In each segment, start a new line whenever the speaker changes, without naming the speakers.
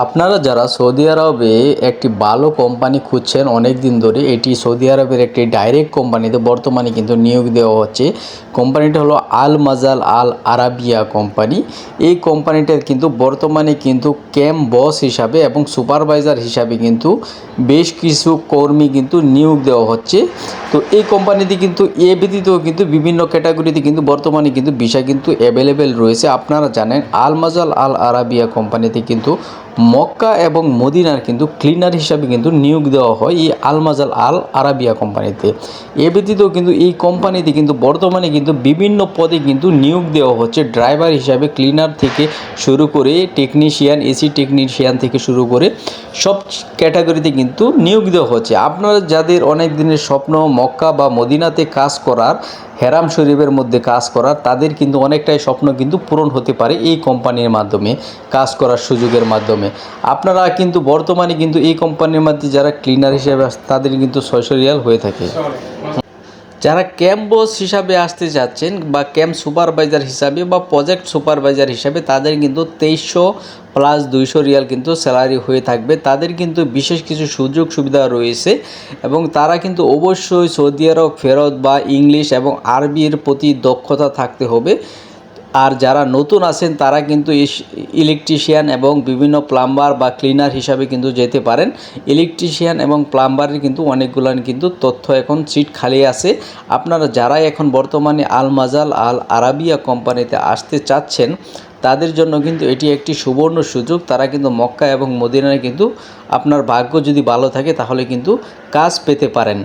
আপনারা যারা সৌদি আরবে একটি ভালো কোম্পানি খুঁজছেন অনেক দিন ধরে, এটি সৌদি আরবের একটি ডাইরেক্ট কোম্পানিতে বর্তমানে কিন্তু নিয়োগ দেওয়া হচ্ছে। কোম্পানিটা হলো আল মাজাল আল আরাবিয়া কোম্পানি এই কোম্পানিটার কিন্তু বর্তমানে কিন্তু ক্যাম্প বস হিসাবে এবং সুপারভাইজার হিসাবে কিন্তু বেশ কিছু কর্মী কিন্তু নিয়োগ দেওয়া হচ্ছে। তো এই কোম্পানিতে কিন্তু এ ব্যতীতও কিন্তু বিভিন্ন ক্যাটাগরিতে কিন্তু বর্তমানে কিন্তু বিষয় কিন্তু অ্যাভেলেবেল রয়েছে। আপনারা জানেন আল মাজাল আল আরাবিয়া কোম্পানিতে কিন্তু মক্কা এবং মদিনার কিন্তু ক্লিনার হিসাবে কিন্তু নিয়োগ দেওয়া হয় এই আলমাজাল আল আরাবিয়া কোম্পানিতে। এ ব্যতীত কিন্তু এই কোম্পানিতে কিন্তু বর্তমানে কিন্তু বিভিন্ন পদে কিন্তু নিয়োগ দেওয়া হচ্ছে ড্রাইভার হিসাবে ক্লিনার থেকে শুরু করে টেকনিশিয়ান এসি টেকনিশিয়ান থেকে শুরু করে সব ক্যাটাগরিতে কিন্তু নিয়োগ দেওয়া হচ্ছে। আপনারা যাদের অনেক দিনের স্বপ্ন মক্কা বা মদিনাতে কাজ করার, হেরাম শরীফের মধ্যে কাজ করার, তাদের কিন্তু অনেকটাই স্বপ্ন কিন্তু পূরণ হতে পারে এই কোম্পানির মাধ্যমে কাজ করার সুযোগের মাধ্যমে। আপনারা কিন্তু বর্তমানে কিন্তু এই কোম্পানির মধ্যে যারা ক্লিনার হিসেবে তাদের কিন্তু ছয়শো রিয়াল হয়ে থাকে। যারা ক্যাম্প বস হিসাবে আসতে যাচ্ছেন বা ক্যাম্প সুপারভাইজার হিসাবে বা প্রজেক্ট সুপারভাইজার হিসাবে, তাদের কিন্তু তেইশশো প্লাস দুইশো রিয়াল কিন্তু স্যালারি হয়ে থাকবে। তাদের কিন্তু বিশেষ কিছু সুযোগ সুবিধা রয়েছে এবং তারা কিন্তু অবশ্যই সৌদি আরব, ফেরত বা ইংলিশ এবং আরবির প্রতি দক্ষতা থাকতে হবে। আর যারা নতুন আছেন, তারা কিন্তু ইলেকট্রিশিয়ান এবং বিভিন্ন প্লাম্বার বা ক্লিনার হিসাবে কিন্তু যেতে পারেন। ইলেকট্রিশিয়ান এবং প্লাম্বারের কিন্তু অনেকগুলো কিন্তু তথ্য এখন সিট খালি আছে। আপনারা যারা এখন বর্তমানে আল মাজাল আল আরাবিয়া কোম্পানিতে আসতে চাচ্ছেন, তাদের জন্য কিন্তু এটি একটি সুবর্ণ সুযোগ। তারা কিন্তু মক্কা এবং মদিনায় কিন্তু আপনার ভাগ্য যদি ভালো থাকে, তাহলে কিন্তু কাজ পেতে পারেন।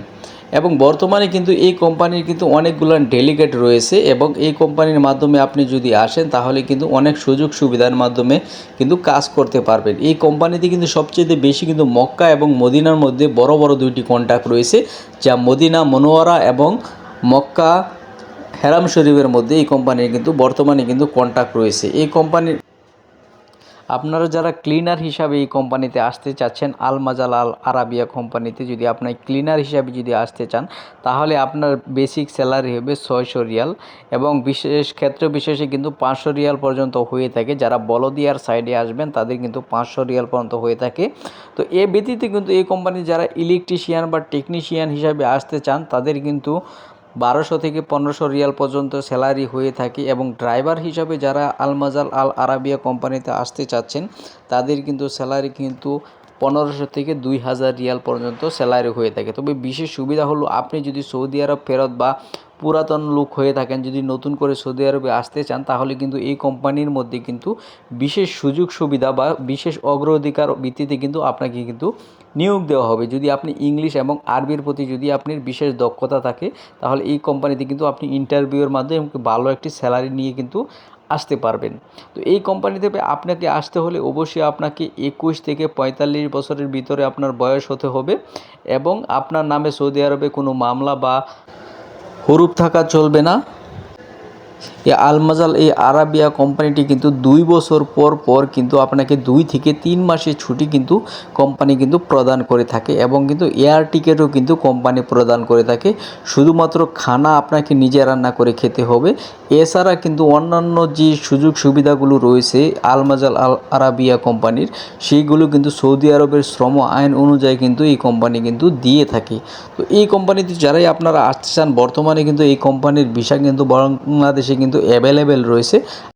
এবং বর্তমানে কিন্তু এই কোম্পানির কিন্তু অনেকগুলো ডেলিগেট রয়েছে এবং এই কোম্পানির মাধ্যমে আপনি যদি আসেন, তাহলে কিন্তু অনেক সুযোগ সুবিধার মাধ্যমে কিন্তু কাজ করতে পারবেন। এই কোম্পানিতে কিন্তু সবচেয়ে বেশি কিন্তু মক্কা এবং মদিনার মধ্যে বড় বড় দুইটি কন্ট্যাক্ট রয়েছে, যা মদিনা, মনোয়ারা এবং মক্কা, হেরাম শরীফের মধ্যে এই কোম্পানির কিন্তু বর্তমানে কিন্তু কন্ট্যাক্ট রয়েছে। এই কোম্পানির আপনারা যারা ক্লিনার হিসাবে এই কোম্পানিতে আসতে চাচ্ছেন আল মাজাল আল আরাবিয়া কোম্পানিতে যদি আপনার ক্লিনার হিসাবে যদি আসতে চান, তাহলে আপনার বেসিক স্যালারি হবে ছয়শো রিয়াল এবং বিশেষ ক্ষেত্র বিশেষে কিন্তু পাঁচশো রিয়াল পর্যন্ত হয়ে থাকে। যারা বলদিয়ার সাইডে আসবেন, তাদের কিন্তু পাঁচশো রিয়াল পর্যন্ত হয়ে থাকে। তো এ ব্যতীত কিন্তু এই কোম্পানি যারা ইলেকট্রিশিয়ান বা টেকনিশিয়ান হিসাবে আসতে চান, তাদের কিন্তু বারোশো থেকে পনেরোশো রিয়াল পর্যন্ত স্যালারি হয়ে থাকে এবং ড্রাইভার হিসাবে যারা আলমাজাল আল আরাবিয়া কোম্পানিতে আসতে চাচ্ছেন, তাদের কিন্তু স্যালারি কিন্তু পনেরোশো থেকে দুই হাজার রিয়াল পর্যন্ত স্যালারি হয়ে থাকে। তবে বিশেষ সুবিধা হলো, আপনি যদি সৌদি আরব ফেরত বা পুরাতন লোক হয়ে থাকেন, যদি নতুন করে সৌদি আরবে আসতে চান, তাহলে কিন্তু এই কোম্পানির মধ্যে কিন্তু বিশেষ সুযোগ সুবিধা বা বিশেষ অগ্রাধিকার ভিত্তিতে কিন্তু আপনাকে কিন্তু নিয়োগ দেওয়া হবে। যদি আপনি ইংলিশ এবং আরবির প্রতি যদি আপনার বিশেষ দক্ষতা থাকে, তাহলে এই কোম্পানিতে কিন্তু আপনি ইন্টারভিউয়ের মাধ্যমে ভালো একটি স্যালারি নিয়ে কিন্তু আসতে পারবেন। তো এই কোম্পানিতে আপনাকে আসতে হলে অবশ্যই আপনাকে একুশ থেকে পঁয়তাল্লিশ বছরের ভিতরে আপনার বয়স হতে হবে এবং আপনার নামে সৌদি আরবে কোনো মামলা বা হরুপ থাকা চলবে না। এই আলমাজাল এই আরাবিয়া কোম্পানিটি কিন্তু দুই বছর পর পর কিন্তু আপনাকে দুই থেকে তিন মাসের ছুটি কিন্তু কোম্পানি কিন্তু প্রদান করে থাকে এবং কিন্তু এয়ার টিকেটও কিন্তু কোম্পানি প্রদান করে থাকে। শুধুমাত্র খানা আপনাকে নিজে রান্না করে খেতে হবে। এছাড়া কিন্তু অন্যান্য যে সুযোগ সুবিধাগুলো রয়েছে আলমাজাল আল আরাবিয়া কোম্পানির, সেইগুলো কিন্তু সৌদি আরবের শ্রম আইন অনুযায়ী কিন্তু এই কোম্পানি কিন্তু দিয়ে থাকে। তো এই কোম্পানিতে যারাই আপনারা আসতে চান, বর্তমানে কিন্তু এই কোম্পানির ভিসা কিন্তু বাংলাদেশে কিন্তু অ্যাভেলেবেল রয়েছে।